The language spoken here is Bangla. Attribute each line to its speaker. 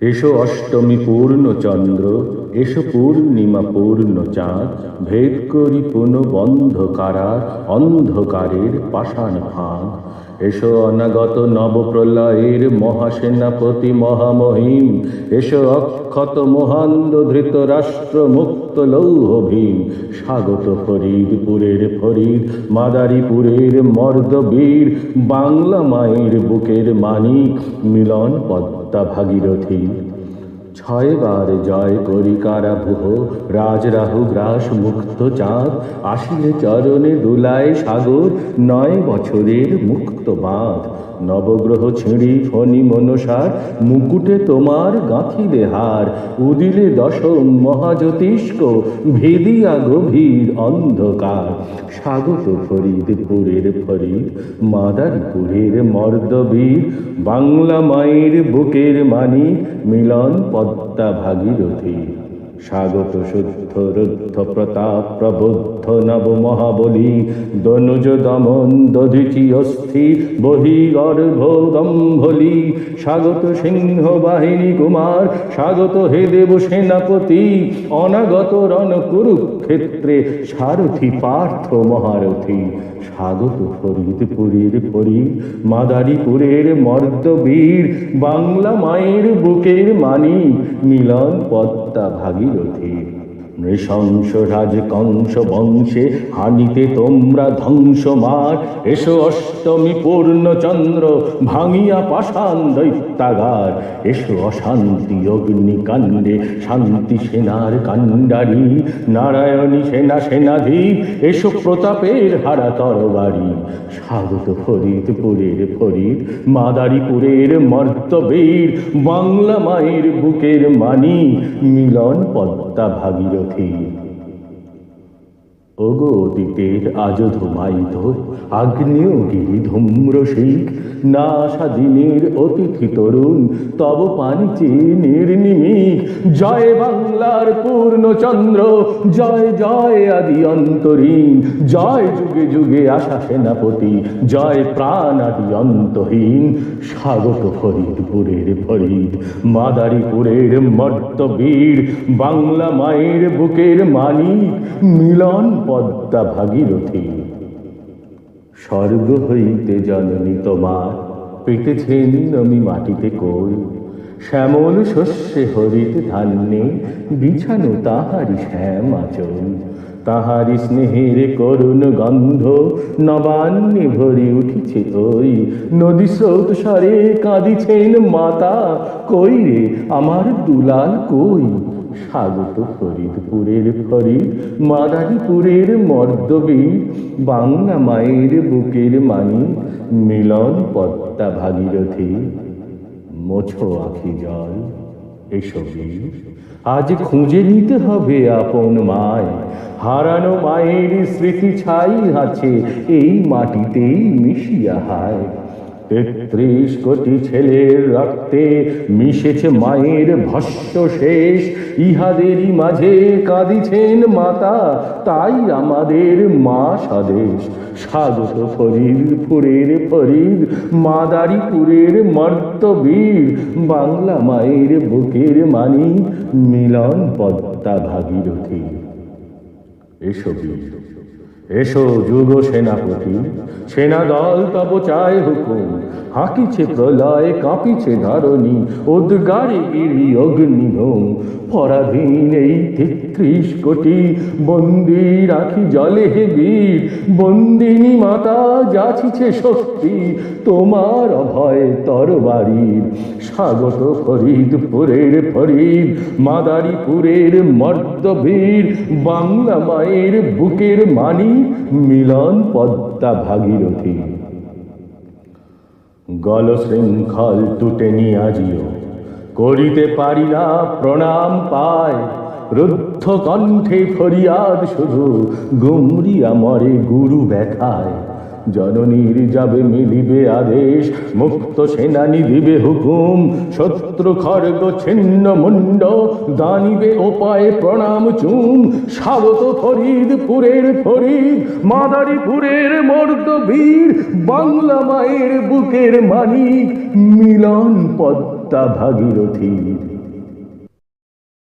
Speaker 1: এসো অষ্টমী পূর্ণ চন্দ্র এসো পূর্ণিমা পূর্ণ চাঁদ ভেদ করি পুন বন্ধ কারা অন্ধকারের পাষাণ ভাগ এসো অনাগত নবপ্রলয়ের মহাসেনাপতি মহামহিম, এসো অক্ষত মহান্দ ধৃত রাষ্ট্র মুক্ত লৌহ ভীম স্বাগত ফরিদপুরের ফরিদ, মাদারীপুরের মর্দবীর বাংলা মায়ের বুকের মানিক, মিলন পদ্মা ভাগীরথী। ছয়বার জয় করি কারাভুহ। রাজরাহু গ্রাস মুক্ত চাঁদ, আসিলে চরণে দুলায় সাগর, নয় বছরের মুক্ত বাঁধ। নবগ্রহ ছিঁড়ি ফণি মনসার, মুকুটে তোমার গাঁথিলে হার উদিলে দশম মহাজ্যোতিষ্ক, ভেদিয়া গভীর অন্ধকার। স্বাগত ফরিদপুরের ফরিদ, মাদারীপুরের মর্দবীর। বাংলা মায়ের বুকের মানি মিলন পদ্মা ভাগীরথী স্বাগত শুদ্ধ রুদ্ধ প্রতাপ প্রবুদ্ধ নব মহাবলী দনুজ দমন দধিচি অস্থি বহি গর্ভ দম্ভলি স্বাগত সিংহ বাহিনী কুমার স্বাগত হে দেব সেনাপতি অনাগত রণ কুরুক্ষেত্রে সারথি পার্থ মহারথী স্বাগত ফরিদপুরের ফরিদ মাদারীপুরের মর্দবীর বাংলা মায়ের বুকের মানি মিলন পদ্মা ভাগীরথী নৃশংস রাজ কংস বংশে হানিতে তোমরা ধ্বংস মার এসো অষ্টমী পূর্ণচন্দ্র, ভাঙিয়া পাষাণ দৈত্যাগার। এসো অশান্তি অগ্নিকাণ্ডে, শান্তি সেনার কাণ্ডারি। নারায়ণী সেনা সেনাধীপ, এসো প্রতাপের হারা তরবারি। স্বাগত ফরিদপুরের ফরিদ, মাদারীপুরের মর্তবীর, বাংলা মায়ের বুকের মানি। মিলন পদ্মা ভাগীরথী thì ওগো অতীতের আজ ধুমাই ধুমায়িত আগ্নেয়গিরি ধূম্রশিখ না স্বাধীনের অতিথি তরুণ, তব পানিচে নির্নিমিক জয় বাংলার পূর্ণচন্দ্র, জয় জয় আদি অন্তরীণ, জয় যুগে যুগে আশা সেনাপতি, জয় প্রাণ আদি অন্তহীন, স্বাগত ফরিদপুরের ফরিদ, মাদারীপুরের মর্তবীর, বাংলা মায়ের বুকের মানিক, মিলন পদ্মা ভাগীরথী। স্বর্গ হইতে জননী তোমার পেতেছেন আমি মাটিতে কই। শ্যামল শস্যে হরিত ধান্যে, বিছানো তাহারি শ্যাম আচল। তাহারি স্নেহের করুণ গন্ধ নবান্নে ভরি উঠিছে ওই। নদী স্রোত সারে কাঁদিছেন মাতা, কই রে, আমার দুলাল কই? স্বাগত ফরিদপুরের ফরিদ, মাদারীপুরের মর্দবীর বাংলা মায়ের বুকের মানি, মিলন পদ্মা ভাগীরথী। মোছো আখি জল, এসো বীর, আজ খুঁজে নিতে হবে আপন মায়। হারানো মায়ের স্মৃতি ছাই আছে, এই মাটিতেই মিশিয়া হায়। তেত্রিশ কোটি ছেলের রক্তে মিশেছে মায়ের ভস্য শেষ। ইহাদেরই মাঝে কাঁদিছেন মাতা, তাই আমাদের মা স্বদেশ। স্বাগত ফরিদপুরের ফরিদ, মাদারীপুরের মর্তবীর। বাংলা মায়ের বুকের মানি, মিলন পদ্মা ভাগীরথী। এসো বীর। এসো যুগ সেনাপতি। সেনা দল তব চায় হুকুম। হাঁকিছে প্রলয়, কাঁপিছে ধরণী। উদ্গারে গিরি অগ্নিভূম পরাধীন এই তেত্রিশ কোটি বন্দি রাখি জলে হে বীর। বন্দিনী মাতা, যাচিছে শক্তি। তোমার অভয় তরবারির। স্বাগত ফরিদপুরের ফরিদ। মাদারীপুরের মর্দবীর। বাংলা মায়ের বুকের মানি মিলন পদ্মা ভাগীরথী। গল শৃঙ্খল তুটে নিয়াজিও করিতে পারি না প্রণাম পায়। রুদ্ধ কণ্ঠে ফরিয়াদ শুধু গুমরিয়া মরে গুরু ব্যথায়। জননীর যাবে মিলিবে আদেশ, মুক্ত সেনানি দিবে হুকুম, শত্রু খর্গ ছিন্ন মুন্ড দানিবে ওপায়ে প্রণাম চুম স্বাগত ফরিদপুরের ফরিদ, মাদারীপুরের মর্দ বীর বাংলা মায়ের বুকের মানিক, মিলন পদ্মা ভাগীরথীর।